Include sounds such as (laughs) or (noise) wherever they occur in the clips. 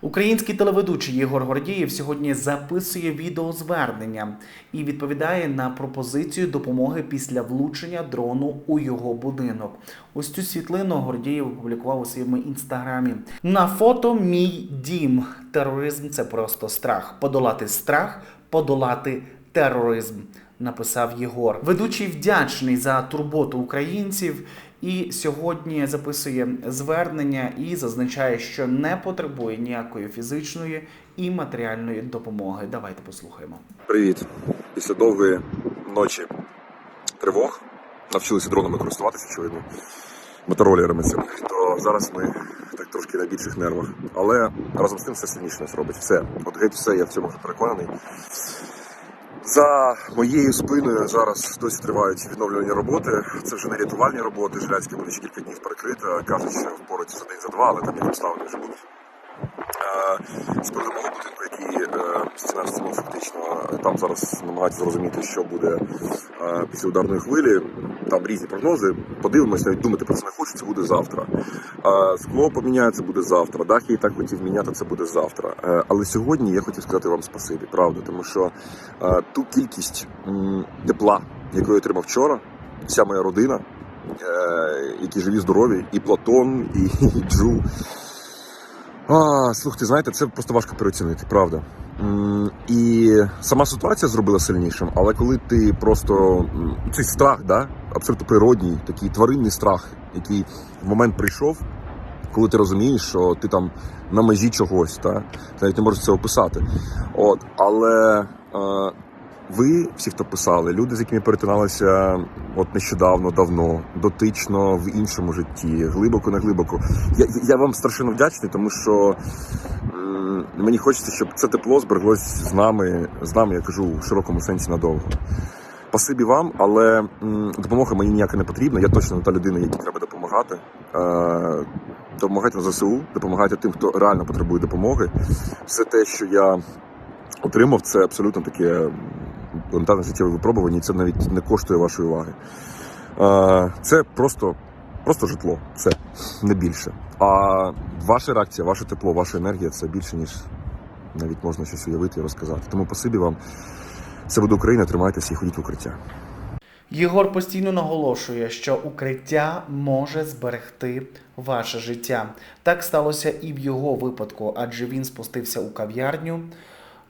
Український телеведучий Єгор Гордієв сьогодні записує відеозвернення і відповідає на пропозицію допомоги після влучення дрону у його будинок. Ось цю світлину Гордієв опублікував у своєму інстаграмі. На фото мій дім. Тероризм це просто страх. Подолати страх, подолати тероризм. Написав Єгор. Ведучий вдячний за турботу українців і сьогодні записує звернення і зазначає, що не потребує ніякої фізичної і матеріальної допомоги. Давайте послухаємо. Привіт. Після довгої ночі тривог навчилися дронами користуватися, очевидно, моторолерами цими. То зараз ми так трошки на більших нервах. Але разом з тим все сильніше нас робить. Все. От геть все, я в цьому вже переконаний. За моєю спиною зараз досі тривають відновлювані роботи. Це вже не рятувальні роботи. Жилянське буде ще кілька днів перекрита. Кажуть, що впораються за день за два, але там як обставини вже будуть. Е, З приводу мого будинку, який стіна фактично, там зараз намагаються зрозуміти, що буде е, після ударної хвилі. Там різні прогнози. Подивимося, навіть думати про це не хочу, це буде завтра. Е, Скло поміняється, буде завтра. Дах я і так хотів міняти, це буде завтра. Е, Але сьогодні я хотів сказати вам спасибі, правда, тому що ту кількість тепла, яку я отримав вчора, вся моя родина, які живі, здорові, і Платон, і (laughs) Джу. А, слухайте, знаєте, це просто важко переоцінити, правда. І сама ситуація зробила сильнішим, але коли ти просто цей страх, да, абсолютно природній, такий тваринний страх, який в момент прийшов, коли ти розумієш, що ти там на межі чогось, та, ти навіть не можеш це описати. От, але е, ви, всі, хто писали, люди, з якими перетиналися от нещодавно, давно, дотично в іншому житті, глибоко, не глибоко. Я, я вам страшенно вдячний, тому що мені хочеться, щоб це тепло збереглось з нами, з нами, я кажу, в широкому сенсі надовго. Спасибі вам, але допомога мені ніяка не потрібна. Я точно не та людина, якій треба допомагати. Е, допомагайте на ЗСУ, допомагайте тим, хто реально потребує допомоги. Все те, що я отримав, це абсолютно таке елементарне життєве випробування, і це навіть не коштує вашої уваги. Е, Це просто, просто житло, це не більше. А ваша реакція, ваше тепло, ваша енергія це більше, ніж навіть можна щось уявити і розказати. Тому спасибі вам. Це буде Україна, тримайтеся і ходіть в укриття. Єгор постійно наголошує, що укриття може зберегти ваше життя. Так сталося і в його випадку, адже він спустився у кав'ярню.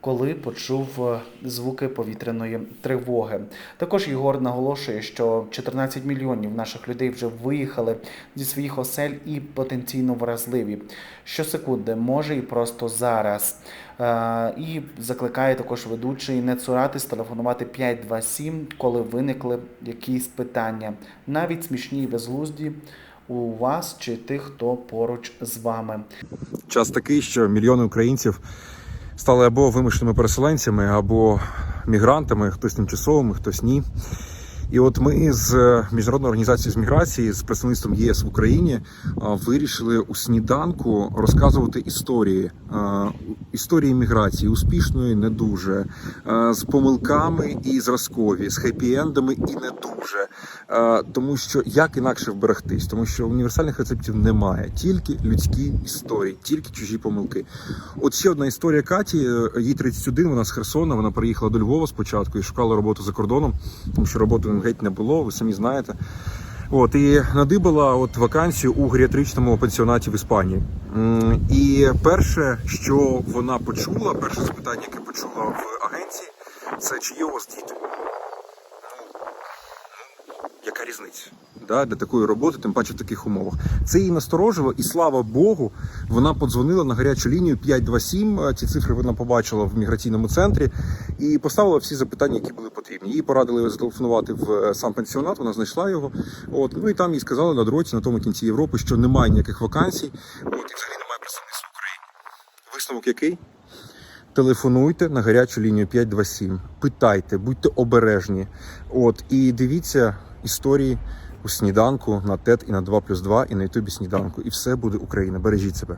Коли почув е, звуки повітряної тривоги, також Єгор наголошує, що 14 мільйонів наших людей вже виїхали зі своїх осель і потенційно вразливі. Щосекунди, може і просто зараз. Е, І закликає також ведучий не цуратись, телефонувати 527, коли виникли якісь питання, навіть смішні і безглузді у вас чи тих, хто поруч з вами. Час такий, що мільйони українців стали або вимушеними переселенцями, або мігрантами, хтось тимчасовими, хтось ні. І от ми з міжнародною організацією з міграції з представництвом ЄС в Україні вирішили у сніданку розказувати історії історії міграції, успішної, не дуже, з помилками і зразкові, з хеппі-ендами і не дуже. Тому що як інакше вберегтись, тому що універсальних рецептів немає, тільки людські історії, тільки чужі помилки. От ще одна історія Каті. е, Їй 31, вона з Херсона. Вона приїхала до Львова спочатку і шукала роботу за кордоном, тому що геть не було. Ви самі знаєте. От і надибала от вакансію у геріатричному пансіонаті в Іспанії. І перше, що вона почула, перше запитання, яке почула в агенції, це чи є у вас діти? Різниця? Да, для такої роботи, тим паче в таких умовах. Це її насторожило, і слава Богу, вона подзвонила на гарячу лінію 527. е, Ці цифри вона побачила в міграційному центрі і поставила всі запитання, які були потрібні. Їй порадили зателефонувати в е, сам пансіонат. Вона знайшла його. От ну і там їй сказали на дроті на тому кінці Європи, що немає ніяких вакансій. От і взагалі немає представництва України. Висновок який? Телефонуйте на гарячу лінію 527, питайте, будьте обережні. От і дивіться історії у сніданку на ТЕТ і на 2 плюс 2, і на Ютубі сніданку. І все буде Україна. Бережіть себе.